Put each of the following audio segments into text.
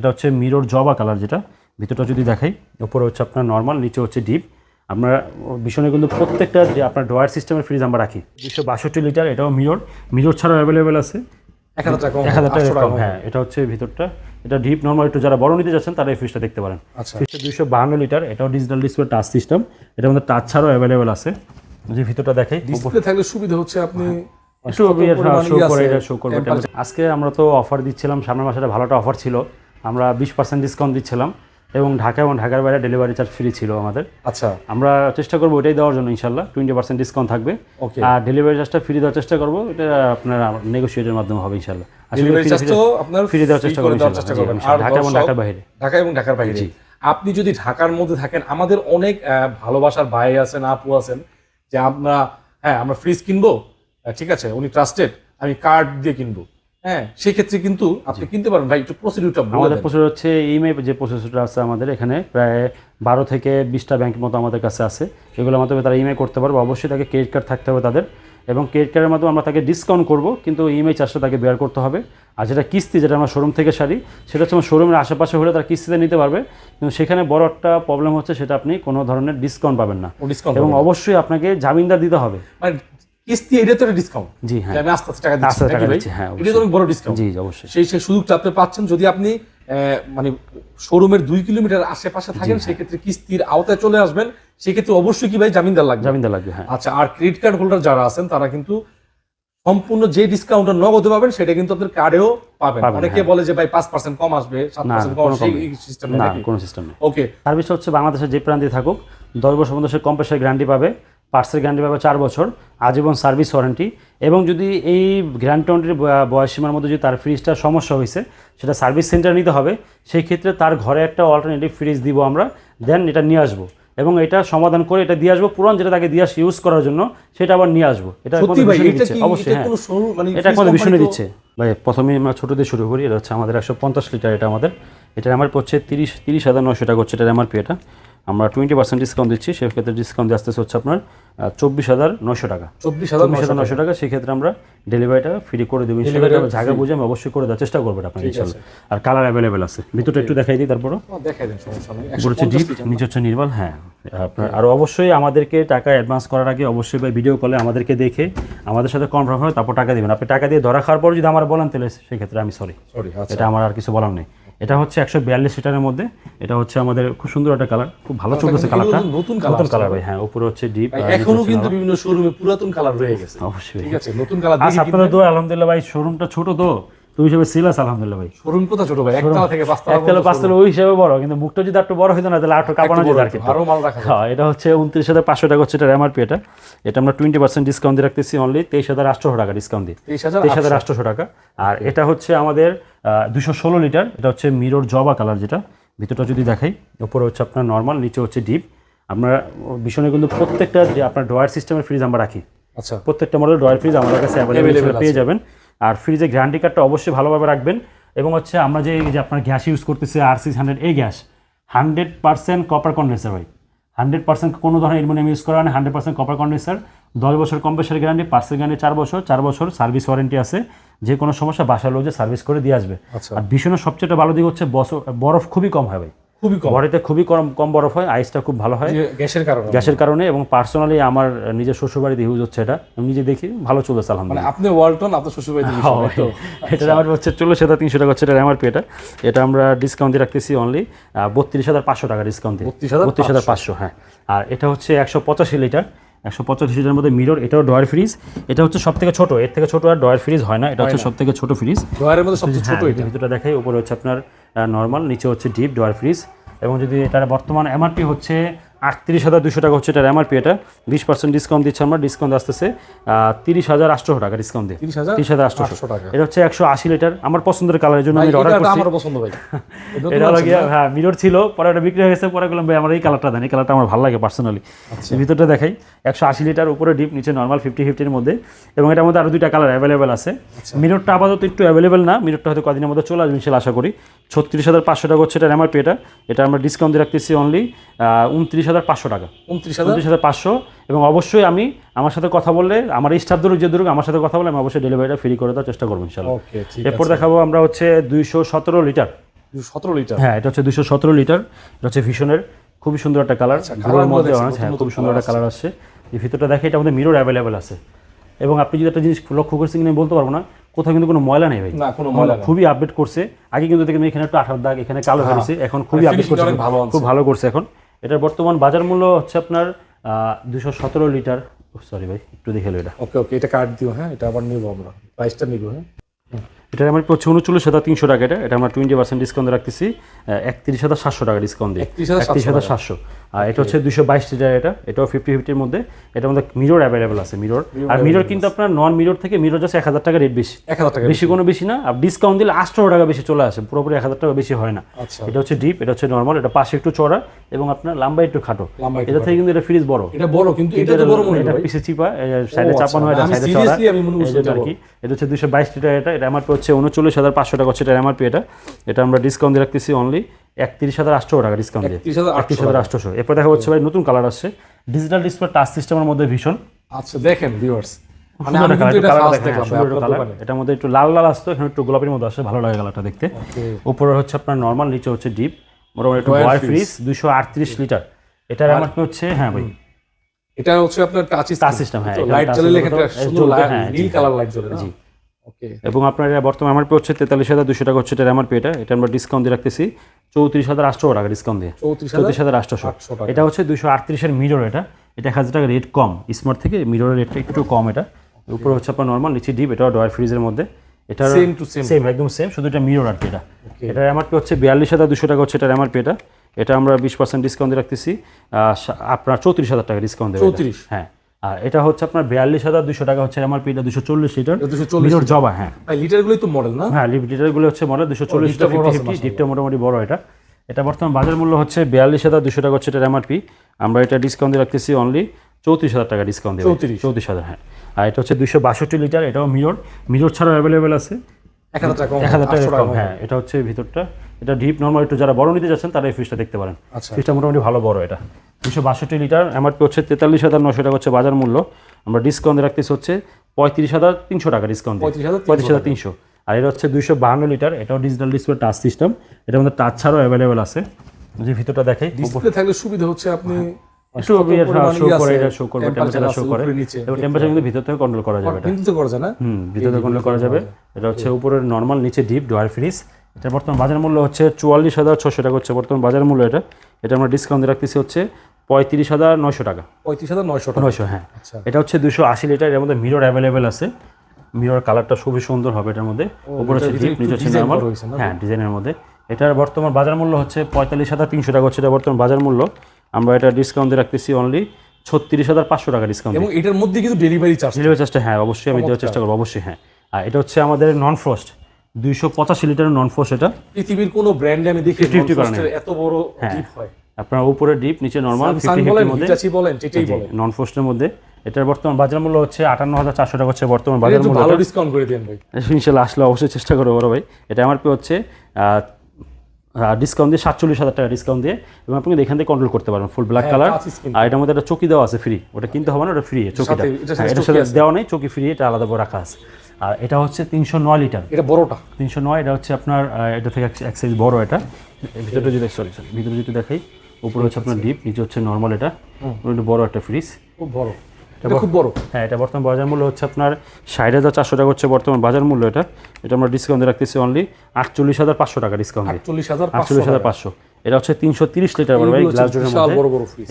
এটা হচ্ছে মিরর জবা কালার যেটা। ভিতরটা যদি দেখাই উপরে হচ্ছে আপনার নর্মাল নিচে হচ্ছে ডিপ আমরা ভীষণে কিন্তু প্রত্যেকটা যে আপনার ড্রয়ার সিস্টেমের ফ্রিজ আমরা রাখি। দুশো বাষট্টি লিটার এটাও মিরর মিরর ছাড়াও অ্যাভেলেবেল আছে। এক হাজার টাকা কম, এক হাজার টাকা কম হ্যাঁ এটা হচ্ছে ভিতরটা। এটা ডিপ নর্মাল একটু যারা বড় নিতে যাচ্ছেন তারা এই ফ্রিজটা দেখতে পারেন। আচ্ছা। ফ্রিজটা দুইশো বাহান্ন লিটার এটাও ডিজিটাল ডিসপ্লে টাচ সিস্টেম এটা মধ্যে টাচ ছাড়াও অ্যাভেলেবেল আছে। যে ভিতরটা দেখাই ডিসপ্লে থাকলে সুবিধা হচ্ছে আপনি একটু শো করে এটা শো করবে। আজকে আমরা তো অফার দিচ্ছিলাম সামনের মাসে ভালো একটা অফার ছিল। আমরা বিশ পার্সেন্ট ডিসকাউন্ট দিচ্ছিলাম এবং ঢাকা এবং ঢাকার বাইরে ডেলিভারি চার্জ ফ্রি ছিল আমাদের। আচ্ছা। আমরা চেষ্টা করব ওটাই দেওয়ার জন্য ইনশাল্লাহ টোয়েন্টি পার্সেন্ট ডিসকাউন্ট থাকবে। ওকে আর ডেলিভারি চার্জটা ফ্রি দেওয়ার চেষ্টা করব এটা আপনার নেগোসিয়েটের মাধ্যমে হবে ইনশাল্লাহ। আপনার ফ্রি দেওয়ার চেষ্টা করব করবেন। ঢাকা এবং ঢাকার বাইরে। ঢাকা এবং ঢাকার বাইরে। আপনি যদি ঢাকার মধ্যে থাকেন আমাদের অনেক ভালোবাসার ভাই আছেন আপু আছেন যে আমরা হ্যাঁ আমরা ফ্রিজ কিনবো ঠিক আছে উনি ট্রাস্টেড আমি কার্ড দিয়ে কিনবো। হ্যাঁ সেক্ষেত্রে কিন্তু আপনি কিনতে পারেন ভাই একটু প্রসিডিউরটা আমাদের। প্রচুর হচ্ছে ইএমআই যে প্রসেসরটা আছে আমাদের এখানে প্রায় বারো থেকে বিশটা ব্যাংকের মতো আমাদের কাছে আছে। এগুলোর মাধ্যমে তারা ইএমআই করতে পারবে। অবশ্যই তাকে ক্রেডিট কার্ড থাকতে হবে তাদের। এবং ক্রেডিট কার্ডের মাধ্যমে আমরা তাকে ডিসকাউন্ট করব কিন্তু ইএমআই চার্জটা তাকে বেয়ার করতে হবে। আর যেটা কিস্তি যেটা আমরা শোরুম থেকে সারি সেটা হচ্ছে আমার শোরুমের আশেপাশে হলে তার কিস্তিতে নিতে পারবে। কিন্তু সেখানে বড় একটা প্রবলেম হচ্ছে সেটা আপনি কোনো ধরনের ডিসকাউন্ট পাবেন না। ডিসকাউন্ট এবং অবশ্যই আপনাকে জামিনদার দিতে হবে। মানে কিস্তি এটা তো ডিসকাউন্ট জি হ্যাঁ। আমি আস্তে আস্তে টাকা দিচ্ছি হ্যাঁ, এটা তো অনেক বড় ডিসকাউন্ট জি অবশ্যই। সেই সেই সুযোগটা আপনি পাচ্ছেন যদি আপনি মানে শোরুমের দুই কিলোমিটার আশেপাশে থাকেন সেক্ষেত্রে কিস্তির আওতায় চলে আসবেন। সেক্ষেত্রে অবশ্যই কি ভাই জামিনদার লাগবে? জামিনদার লাগবে হ্যাঁ। আচ্ছা আর ক্রেডিট কার্ড হোল্ডার যারা আছেন তারা কিন্তু সম্পূর্ণ যে ডিসকাউন্টটা নগদে পাবেন সেটা কিন্তু আপনার কার্ডেও পাবেন। অনেকে হ্যাঁ। বলে যে ভাই পাঁচ পার্সেন্ট কম আসবে সাত পার্সেন্ট কম কম। সিস্টেম না কোনো সিস্টেম নেই। ওকে সার্ভিস হচ্ছে বাংলাদেশের যে প্রান্তে থাকুক দশ বছর মধ্যে সে কম্প্রেসার গ্যারান্টি পাবে। পার্সের গ্যারান্টি পাবে চার বছর আজীবন সার্ভিস ওয়ারেন্টি এবং যদি এই গ্যারান্টি বয়স সীমার মধ্যে যদি তার ফ্রিজটার সমস্যা হয়েছে সেটা সার্ভিস সেন্টার নিতে হবে সেই ক্ষেত্রে তার ঘরে একটা অল্টারনেটিভ ফ্রিজ দিব আমরা দেন এটা নিয়ে আসব এবং এটা সমাধান করে এটা দিয়ে আসব। পুরান যেটা তাকে দিয়ে ইউজ করার জন্য সেটা আবার নিয়ে আসব। এটা একমাত্র। অবশ্যই হ্যাঁ। মানে এটা আমাদের ভীষণই দিচ্ছে। ভাই প্রথমে আমরা ছোটো দিয়ে শুরু করি এটা হচ্ছে আমাদের একশো পঞ্চাশ লিটার এটা আমাদের এটা আমার পড়ছে তিরিশ তিরিশ হাজার নশো টাকা হচ্ছে এটা এমআরপি এটা। আমরা টোয়েন্টি পার্সেন্ট ডিসকাউন্ট দিচ্ছি সেক্ষেত্রে ডিসকাউন্ট দিয়ে আসতেছে হচ্ছে আপনার চব্বিশ হাজার নশো টাকা। চব্বিশ হাজার চব্বিশ হাজার নশো টাকা। সেক্ষেত্রে আমরা ডেলিভারিটা ফ্রি করে দেবো। ইনশাল্লাহ জায়গা বুঝে আমি অবশ্যই করে দেওয়ার চেষ্টা করব আপনার ইনশাল্লাহ আর কালার অ্যাভেলেবেল আছে। ভিতরটা একটু দেখাই দিই তারপরও। দেখাই দেন সমস্যা নেই। হচ্ছে ডিপ নিচে হচ্ছে নির্মল হ্যাঁ। আপনার আর অবশ্যই আমাদেরকে টাকা অ্যাডভান্স করার আগে অবশ্যই ভাই ভিডিও কলে আমাদেরকে দেখে আমাদের সাথে কনফার্ম হয় তারপর টাকা দেবেন। আপনি টাকা দিয়ে ধরা খাওয়ার পর যদি আমার বলেন তাহলে সেক্ষেত্রে আমি সরি সরি আচ্ছা। এটা আমার আর কিছু বলার নেই। এটা হচ্ছে একশো বিয়াল্লিশ লিটারের মধ্যে। এটা হচ্ছে আমাদের খুব সুন্দর একটা কালার খুব ভালো চলতেছে এগুলো কালারটা নতুন নতুন কালার ভাই হ্যাঁ উপরে হচ্ছে ডিপ এখনও কিন্তু বিভিন্ন শোরুমে পুরাতন কালার রয়ে গেছে। অবশ্যই ঠিক আছে নতুন কালার আচ্ছা আপনাদের দোয়া আলহামদুলিল্লাহ ভাই শোরুমটা ছোট তো তো হিসেবে সেল আছে আলহামদুলিল্লাহ ভাই। শোরুম কোথা ছোট ভাই? একতলা থেকে পাঁচতলা একতলা পাঁচতলা ওই হিসেবে বড় কিন্তু মুখটা যদি একটু বড় হইতো না তাহলে আটটা কাপানো যেত আর কি আরও মাল রাখা হ্যাঁ এটা হচ্ছে উনত্রিশ হাজার পাঁচশো টাকা হচ্ছে এটা এমআরপি এটা। এটা আমরা টোয়েন্টি পার্সেন্ট ডিসকাউন্ট দিয়ে রাখতেছি অনলি তেইশ হাজার আটশোশো টাকা ডিসকাউন্ট দিয়ে। তেইশ হাজার তেইশ হাজার আটশোশো টাকা। আর এটা হচ্ছে আমাদের দুশো ষোলো লিটার। এটা হচ্ছে মিরর জবা কালার যেটা। ভিতরটা যদি দেখাই উপরে হচ্ছে আপনার নর্মাল নিচে হচ্ছে ডিপ আমরা ভীষণে কিন্তু প্রত্যেকটা যে আপনার ড্রয়ার সিস্টেমের ফ্রিজ আমরা রাখি। আচ্ছা। প্রত্যেকটা মডেল ড্রয়ার ফ্রিজ আমাদের কাছে অ্যাভেলেবেল পেয়ে যাবেন। আর ফ্রিজের গ্যারান্টি কার্ডটা অবশ্যই ভালোভাবে রাখবেন। এবং হচ্ছে আমরা যে এই যে আপনার গ্যাস ইউজ করতেছি আর সিক্স হান্ড্রেড এই gas hundred percent copper condenser ভাই। হান্ড্রেড পার্সেন্ট কোনো ধরনের অ্যালুমিনিয়াম ইউজ করা হয় না হান্ড্রেড পার্সেন্ট কপার কন্ডেন্সার দশ বছর কম কম্প্রেসার গ্যারান্টি পার্সেল গ্যারান্টি চার বছর চার বছর সার্ভিস ওয়ারেন্টি আছে। যে কোনো সমস্যা বাসার লোক যে সার্ভিস করে দিয়ে আসবে। আচ্ছা। আর ভীষণের সবচেয়ে ভালো দিক হচ্ছে বরফ খুবই কম হয় ভাই। খুবই কম। ঘরেতে খুবই কম কম বরফ হয় আইসটা খুব ভালো হয়। গ্যাসের কারণে। গ্যাসের কারণে এবং পার্সোনালি আমার নিজের শ্বশুরবাড়িতে ইউজ হচ্ছে এটা। আমি নিজে দেখি ভালো চলতেছে মানে আলহামদুলিল্লাহ আপনি ওয়ালটন আপনার শ্বশুর বাড়িতে হ্যাঁ, এটা আমার হচ্ছে চল্লিশ হাজার তিনশো টাকা হচ্ছে এটা এমআরপি এটা। এটা আমরা ডিসকাউন্ট দিয়ে রাখতেছি অনলি বত্রিশ হাজার পাঁচশো টাকা ডিসকাউন্ট দিয়ে। 32,500 বত্রিশ হাজার পাঁচশো হ্যাঁ। আর এটা হচ্ছে একশো পঁচাশি লিটার। একশো পঁচাশি সিটের মধ্যে মিরর এটাও ডয়ার ফ্রিজ। এটা হচ্ছে সব থেকে ছোটো এর থেকে ছোটো আর ডয়ার ফ্রিজ হয় না এটা হচ্ছে সব থেকে ছোটো ফ্রিজ। ডয়ারের মধ্যে সবচেয়ে ছোট হ্যাঁ, এটা। ভিতরটা দেখাই উপরে হচ্ছে আপনার নর্মাল নিচে হচ্ছে ডিপ ডয়ার ফ্রিজ। এবং যদি এটার বর্তমান এমআরপি হচ্ছে আটত্রিশ হাজার দুশো টাকা হচ্ছে এটার এমআরপি এটা। বিশ পার্সেন্ট ডিসকাউন্ট দিচ্ছে আমরা ডিসকাউন্ট আসতেছে তিরিশ হাজার আটশো টাকা ডিসকাউন্ট দিয়ে। তিরিশ হাজার তিরিশ হাজার আটশো টাকা। এটা হচ্ছে একশো আশি লিটার আমার পছন্দের কালারের জন্য আমি অর্ডার করছি। আমার পছন্দ ভাই। এটা এটা হলো হ্যাঁ মিরর ছিল পরে ওটা বিক্রি হয়ে গেছে পরে বললাম ভাই আমার এই কালারটা দেন এই কালারটা আমার ভালো লাগে পার্সোনালি আচ্ছা। ভিতরটা দেখাই একশো আশি লিটার উপরে ডিপ নিচে নর্মাল ফিফটি ফিফটির মধ্যে। এবং এটার মধ্যে আরও দুইটা কালার অ্যাভেলেবেল আছে। আচ্ছা। মিররটা আপাতত একটু অ্যাভেলেবেল না মিররটা হয়তো কদিনের মধ্যে চলে আসবে ইনশাল্লাহ আশা করি। ছত্রিশ হাজার পাঁচশো টাকা হচ্ছে এটা এমআরপি এটা। এটা আমরা ডিসকাউন্ট দিয়ে রাখতেছি অনলি উনত্রিশ হাজার পাঁচশো টাকা। উনত্রিশ হাজার? পাঁচশো। এবং অবশ্যই আমি আমার সাথে কথা বললে আমার স্টাফ ধরুক যে ধরুক আমার সাথে কথা বলে আমি অবশ্যই ডেলিভারিটা ফ্রি করে দেওয়ার চেষ্টা করব ইনশাল্লাহ ওকে এরপর দেখাবো আমরা হচ্ছে দুইশো সতেরো লিটার। সতেরো লিটার? হ্যাঁ এটা হচ্ছে দুশো সতেরো লিটার। এটা হচ্ছে ভীষণের খুবই সুন্দর একটা কালার কালারগুলো মধ্যে অরেঞ্জ হ্যাঁ খুব সুন্দর একটা কালার আসছে। এই ভিতরটা দেখে এটা আমাদের মিরর অ্যাভেলেবেল আছে। এবং আপনি যদি একটা জিনিস লক্ষ্য করছেন কিনা বলতে পারব না। কোথাও কিন্তু কোনো ময়লা নেই ভাই। কোনো ময়লা খুবই আপডেট করছে। আগে কিন্তু দেখেন এখানে একটু আঠার দাগ এখানে কালো হ্যাঁ। হয়েছে এখন খুবই আপডেট করছে। ভালো খুব ভালো করছে এখন। এটার বর্তমান বাজার মূল্য হচ্ছে আপনার দুশো সতেরো লিটার। সরি ভাই একটু দেখে এটা। ওকে ওকে এটা কাট দিও হ্যাঁ এটা আবার নিবো আমরা। প্রাইসটা নিবো হ্যাঁ। এটা আমার পড়ছে উনচল্লিশ হাজার তিনশো টাকা এটা। এটা আমরা টোয়েন্টি পার্সেন্ট ডিসকাউন্ট রাখতেছি একত্রিশ হাজার সাতশো টাকা ডিসকাউন্ট দিয়ে। 31,700 একত্রিশ হাজার সাতশো। আর এটা হচ্ছে দুশো বাইশ লিটার এটা। এটাও ফিফটি ফিফটির মধ্যে। এটা আমাদের মিরর অ্যাভেলেবেল আছে মিরর আর মিরর কিন্তু আপনার নন মিরর থেকে মিরর জাস্ট এক হাজার টাকা রেট বেশি। এক হাজার টাকা বেশি কোনো বেশি না। আর ডিসকাউন্ট দিলে আটশো টাকা বেশি চলে আসে। পুরোপুরি এক হাজার টাকা বেশি হয় না। আচ্ছা। এটা হচ্ছে ডিপ এটা হচ্ছে নর্মাল এটা পাশে একটু চড়া এবং আপনার লম্বা একটু খাটো। এটা থেকে কিন্তু এটা ফ্রিজ বড়। এটা বড় কিন্তু এটা তো বড় মনে এটা। পিছে চিপা সাইডে আচ্ছা, চাপানো হয় এটা সাইডে চড়া আমি মনে করছি এটা আর কি এটা হচ্ছে দুশো বাইশ লিটার এটা। এটা এমআরপি হচ্ছে উনচল্লিশ হাজার পাঁচশো টাকা হচ্ছে এটা এমআরপি এটা। এটা আমরা ডিসকাউন্ট দিয়ে রাখতেছি অনলি একত্রিশ হাজার আটশো টাকা ডিসকাউন্ট দিয়ে। একত্রিশ হাজার আটশোশো এরপর দেখা হচ্ছে ভাই নতুন কালার আসছে। ডিজিটাল ডিসপ্লে টাচ সিস্টেমের মধ্যে ভীষণ। আচ্ছা দেখেন ভিউয়ার্স মানে। দোকানে এটার মধ্যে একটু লাল লাল আসতো এখানে একটু গোলাপির মধ্যে আসে ভালো লাগে কালারটা দেখতে। উপরে হচ্ছে আপনার নর্মাল নিচে হচ্ছে ডিপ মোটামুটি একটু Royal ফ্রিজ দুশো আটত্রিশ লিটার এটার এমআরপি হচ্ছে হ্যাঁ ভাই। এটা হচ্ছে আপনার টাচ system, হ্যাঁ, লাইট জ্বলে লেখা সুন্দর হ্যাঁ, নীল কালার লাইট জ্বলে জি। এবং আপনার এটা বর্তমান পে হচ্ছে তেতাল্লিশ হাজার দুশো টাকা হচ্ছে এটা এমআরপি এটা। এটা আমরা ডিসকাউন্ট দিয়ে রাখতেছি। চৌত্রিশ হাজার আটশো টাকা ডিসকাউন্ট দিয়ে। চৌত্রিশ চৌত্রিশ হাজার আটশোশো আটশো এটা হচ্ছে দুশো আটত্রিশের মিরর এটা। এটা এক হাজার টাকা রেট কম। স্মার্ট থেকে মিররের রেটটা একটু কম এটা। উপরে হচ্ছে আপনার নর্মাল নিচে ডিপ এটা ডয়ার ফ্রিজের মধ্যে। এটা Same to same. সেম একদম সেম শুধু এটা মিরর আর কি এটা। এটার এমআরপি হচ্ছে বিয়াল্লিশ হাজার দুশো টাকা হচ্ছে এটা এমআরপি এটা। এটা আমরা বিশ পার্সেন্ট ডিসকাউন্ট দিয়ে রাখতেছি। আপনার চৌত্রিশ হাজার টাকা ডিসকাউন্ট দেবে এটা। 34? হ্যাঁ। আর এটা হচ্ছে আপনার বিয়াল্লিশ হাজার দুশো টাকা হচ্ছে এমআরপি এটা দুশো চল্লিশ লিটার। 240 মিরর জবা হ্যাঁ। ভাই লিটার গুলোই তো মডেল না? হ্যাঁ লিটারগুলো হচ্ছে মডেল দুশো চল্লিশ ডিপটা ফিফটি ডিপটা মোটামুটি বড় এটা। এটা বর্তমান বাজার মূল্য হচ্ছে বিয়াল্লিশ হাজার দুশো টাকা হচ্ছে এটার এমআরপি আমরা এটা ডিসকাউন্ট দিয়ে রাখতেছি অনলি চৌত্রিশ হাজার টাকা ডিসকাউন্ট দেবে 34 চৌত্রিশ হাজার হ্যাঁ। আর এটা হচ্ছে দুশো বাষট্টি লিটার এটাও মিরর মিরর ছাড়াও অ্যাভেলেবেল আছে। এক হাজার টাকা এক হাজার টাকা কম হ্যাঁ এটা হচ্ছে ভিতরটা। এটা ডিপ নর্মাল একটু যারা বড় নিতে যাচ্ছেন তারা এই ফ্রিজটা দেখতে পারেন। আচ্ছা। ফ্রিজটা মোটামুটি ভালো বড় এটা। দুশো বাষট্টি লিটার এমআরপি হচ্ছে তেতাল্লিশ হাজার নশো টাকা হচ্ছে বাজার মূল্য। আমরা ডিসকাউন্ট রাখতেছি হচ্ছে পঁয়ত্রিশ হাজার তিনশো টাকা ডিসকাউন্ট পঁয়ত্রিশ হাজার তিনশো আর এটা হচ্ছে দুইশো বাহান্ন লিটার এটাও ডিজিটাল ডিসপ্লে টাচ সিস্টেম এটার মধ্যে টাচ ছাড়াও অ্যাভেলেবেল আছে। যে ভিতরটা দেখে ডিসপ্লে থাকলে সুবিধা হচ্ছে আপনি একটু শো করে এটা শো করবে টেম্পারেচার শো করে। এবং টেম্পারেচার কিন্তু ভিতর থেকে কন্ট্রোল করা যাবে। এটা কিন্তু তো করা যায় না? হুম ভিতরে কন্ট্রোল করা যাবে। এটা হচ্ছে উপরের নর্মাল নিচে ডিপ ডয়ার ফ্রিজ বর্তমান বাজার মূল্য হচ্ছে চুয়াল্লিশ হাজার ছশো টাকা হচ্ছে বর্তমান বাজার মূল্য এটা। এটা আমরা ডিসকাউন্ট রাখতেছি হচ্ছে পঁয়ত্রিশ হাজার নয়শো টাকা। পঁয়ত্রিশ হাজার নয়শো টাকা। নয়শো হ্যাঁ। আচ্ছা। এটা হচ্ছে দুশো আশি লিটার এর মধ্যে মিরর অ্যাভেলেবেল আছে। মিরর কালারটা খুবই সুন্দর হবে এটার মধ্যে। উপরে হচ্ছে ডিপ নিচে হচ্ছে নর্মাল? হ্যাঁ ডিজাইনের মধ্যে। এটার বর্তমান বাজার মূল্য হচ্ছে পঁয়তাল্লিশ হাজার তিনশো টাকা হচ্ছে এটা বর্তমান বাজার মূল্য। আমরা এটা ডিসকাউন্ট দিয়ে রাখতেছি অনলি ছত্রিশ হাজার পাঁচশো টাকা ডিসকাউন্ট এবং এটার মধ্যে কিন্তু ডেলিভারি চার্জ ডেলিভারি চার্জটা হ্যাঁ অবশ্যই আমি দেওয়ার চেষ্টা করব অবশ্যই হ্যাঁ। আর এটা হচ্ছে আমাদের নন ফ্রস্ট দুইশো পঁচাশি লিটারের নন ফ্রস্ট এটা। পৃথিবীর কোনো ব্র্যান্ডে আমি দেখি 50 করা এত বড় হ্যাঁ। ডিপ হয়। আপনার উপরে ডিপ নিচে নর্মাল ফিফটি বলেন মধ্যে। হিটাচি বলেন যেটাই বলেন। নন ফ্রস্টের মধ্যে। এটার বর্তমান বাজার মূল্য হচ্ছে আটান্ন হাজার চারশো টাকা হচ্ছে বর্তমান বাজার মূল্য ডিসকাউন্ট করে দেন ভাই। ইনশাল্লাহ আসলে অবশ্যই চেষ্টা করব বড় ভাই। এটা আমার পে হচ্ছে ডিসকাউন্ট দিয়ে সাতচল্লিশ হাজার টাকা ডিসকাউন্ট দিয়ে এবং আপনি এখান থেকে কন্ট্রোল করতে পারবেন ফুল ব্ল্যাক কালার আর এটার মধ্যে একটা চকি দেওয়া আছে ফ্রি ওটা কিনতে হবে না ওটা ফ্রি চকিটা। এটার সাথে হ্যাঁ, চকি দেওয়া নেই চকি ফ্রি এটা আলাদা করে রাখা আছে। আর এটা হচ্ছে তিনশো নয় লিটার এটা বড়টা। তিনশো নয় এটা হচ্ছে আপনার এটা থেকে এক- সাইজ বড় এটা। ভিতরটা যদি সরি সরি ভিতরে যদি দেখাই উপরে হচ্ছে আপনার ডিপ নিচে হচ্ছে নর্মাল এটা। একটু বড় একটা ফ্রিজ খুব বড়। এটা খুব বড়। হ্যাঁ এটা বর্তমান বাজার মূল্য হচ্ছে আপনার ষাট হাজার চারশো টাকা হচ্ছে বর্তমান বাজার মূল্য এটা। এটা আমরা ডিসকাউন্টে রাখতেছি অনলি আটচল্লিশ হাজার পাঁচশো টাকা ডিসকাউন্ট দিয়ে চল্লিশ হাজার আটচল্লিশ হাজার পাঁচশো। এটা হচ্ছে তিনশো তিরিশ লিটার বড় ভাই গ্লাস ডোরের মধ্যে।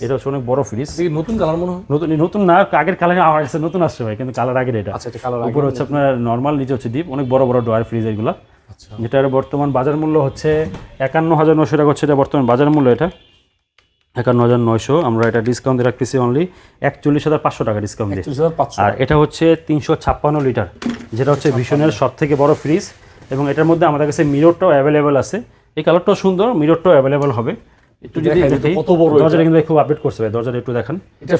এটা হচ্ছে অনেক বড় ফ্রিজ নতুন কালার মনে হয়? নতুন নতুন না আগের কালার আমার কাছে নতুন আসছে ভাই কিন্তু কালার আগের এটা। আচ্ছা কালার উপরে হচ্ছে আপনার নর্মাল নিচে হচ্ছে ডিপ অনেক বড় বড় ডয়ার ফ্রিজ এগুলো। আচ্ছা। যেটার বর্তমান বাজার মূল্য হচ্ছে একান্ন হাজার নশো টাকা হচ্ছে এটা বর্তমান বাজার মূল্য এটা। একান্ন হাজার নয়শো আমরা এটা ডিসকাউন্ট রাখতেছি অনলি একচল্লিশ হাজার পাঁচশো টাকা ডিসকাউন্ট দিয়ে। আর এটা হচ্ছে তিনশো ছাপ্পান্ন লিটার যেটা হচ্ছে ভীষণের সব থেকে বড় ফ্রিজ এবং এটার মধ্যে আমাদের কাছে মিররটাও অ্যাভেলেবেল আছে। এই কালারটাও সুন্দর মিররটাও অ্যাভেলেবেল হবে। একটু যদি কত বড় দরজাটা কিন্তু খুব আপডেট করছে ভাই দরজাটা একটু দেখেন। এটা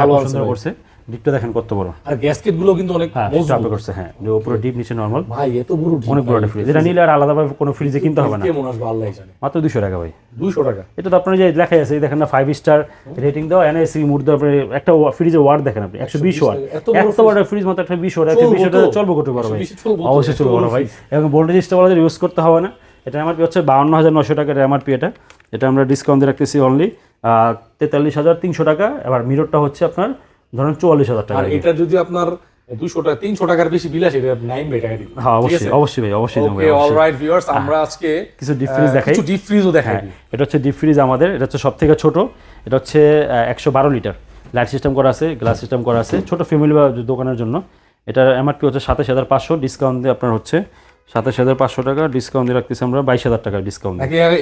ভালো করছে। ডিপটা দেখেন কত বড়। আর গ্যাসকেটগুলো কিন্তু অনেক হ্যাঁ মজবুত। আপডেট করছে হ্যাঁ। যে উপরে ডিপ নিচে নর্মাল ভাই এত বড় ডিপ অনেক বড় ফ্রিজ এটা নিলে আর আলাদাভাবে কোনো ফ্রিজে কিনতে হবে না। কেমন আসবে আল্লাহ জানে? মাত্র দুশো টাকা ভাই। দুইশো টাকা? এটা তো আপনার যে লেখাই আছে দেখেন না ফাইভ স্টার রেটিং দেওয়া এনএসি মুড দেওয়া আপনি একটা ফ্রিজে ওয়ার্ড দেখেন আপনি একশো বিশ ওয়ার্ড এত বড় বড় ফ্রিজ মাত্র একটা বিশ ওয়ার্ড একশো বিশ চলবো ওয়াট তো? চলবো করতে পারো ভাই? 120? অবশ্যই চলবো বড় না ভাই। এবং ভোল্টেজ স্টেবলাইজার ইউজ করতে হবে না। এটা এমআরপি হচ্ছে বাউন্ন হাজার নশো টাকার এমআরপি এটা। এটা আমরা ডিসকাউন্ট দিয়ে রাখতেছি অনলি তেতাল্লিশ হাজার তিনশো টাকা। এবার মিররটা হচ্ছে আপনার ধরুন চুয়াল্লিশ হাজার টাকা আর এটা যদি আপনার দুশো টাকা তিনশো টাকার বেশি বিল আসে এটা নাইন টাকা দিবেন হ্যাঁ অবশ্যই অবশ্যই ভাই অবশ্যই ওকে অলরাইট ভিউয়ার্স আমরা আজকে কিছু ডিপ ফ্রিজ দেখাই। কিছু ডিপ ফ্রিজও দেখাই। হ্যাঁ এটা হচ্ছে ডিপ ফ্রিজ আমাদের এটা হচ্ছে সব থেকে ছোট এটা হচ্ছে একশো বারো লিটার। লাইট সিস্টেম করা আছে গ্লাস সিস্টেম করা আছে ছোট ফ্যামিলি বা দোকানের জন্য। এটার এমআরপি হচ্ছে সাতাশ হাজার পাঁচশো ডিসকাউন্ট দিয়ে আপনার হচ্ছে সাতাশ হাজার পাঁচশো টাকা ডিসকাউন্ট দিয়ে রাখতেছি আমরা বাইশ হাজার টাকা ডিসকাউন্ট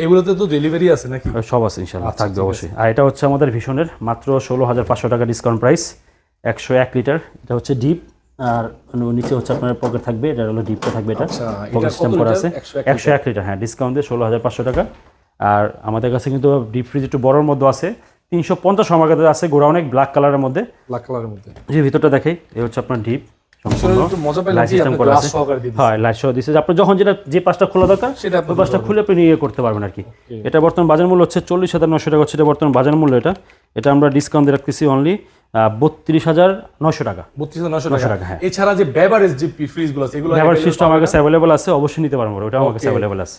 এগুলোতে তো ডেলিভারি আছে নাকি? সব আছে ইনশাল্লাহ আচ্ছা, থাকবে অবশ্যই। আর এটা হচ্ছে আমাদের ভীষণের মাত্র ষোলো হাজার পাঁচশো টাকা ডিসকাউন্ট প্রাইস একশো এক লিটার এটা হচ্ছে ডিপ আর নিচে হচ্ছে আপনার পকেট থাকবে এটা হলো ডিপটা থাকবে এটা। আচ্ছা, পকেট সিস্টেম করা আছে। একশো এক লিটার হ্যাঁ ডিসকাউন্ট দিয়ে ষোলো হাজার পাঁচশো টাকা। আর আমাদের কাছে কিন্তু ডিপ ফ্রিজ একটু বড়োর মধ্যে আছে তিনশো পঞ্চাশ আমার কাছে আছে গোড়া অনেক ব্ল্যাক কালারের মধ্যে। ব্ল্যাক কালারের মধ্যে। যে ভিতরটা দেখে এই হচ্ছে আপনার ডিপ হ্যাঁ যখন যেটা যে পাঁচটা খোলা দরকার সেটা ওই পাঁচটা খুলে আপনি নিয়ে করতে পারবেন আর কি। এটা বর্তমান বাজার মূল্য হচ্ছে চল্লিশ হাজার নশো টাকা হচ্ছে এটা বর্তমান বাজার মূল্য এটা। এটা আমরা ডিসকাউন্ট দিয়ে রাখতেছি অনলি বত্রিশ হাজার নশো টাকা। বত্রিশ নশো টাকা, টাকা হ্যাঁ। এছাড়া যে আছে এগুলো ব্যবহার available আমার কাছে অ্যাভেলেবল আছে অবশ্যই নিতে পারব। ওটা আমার কাছে অ্যাভেলেবল আছে।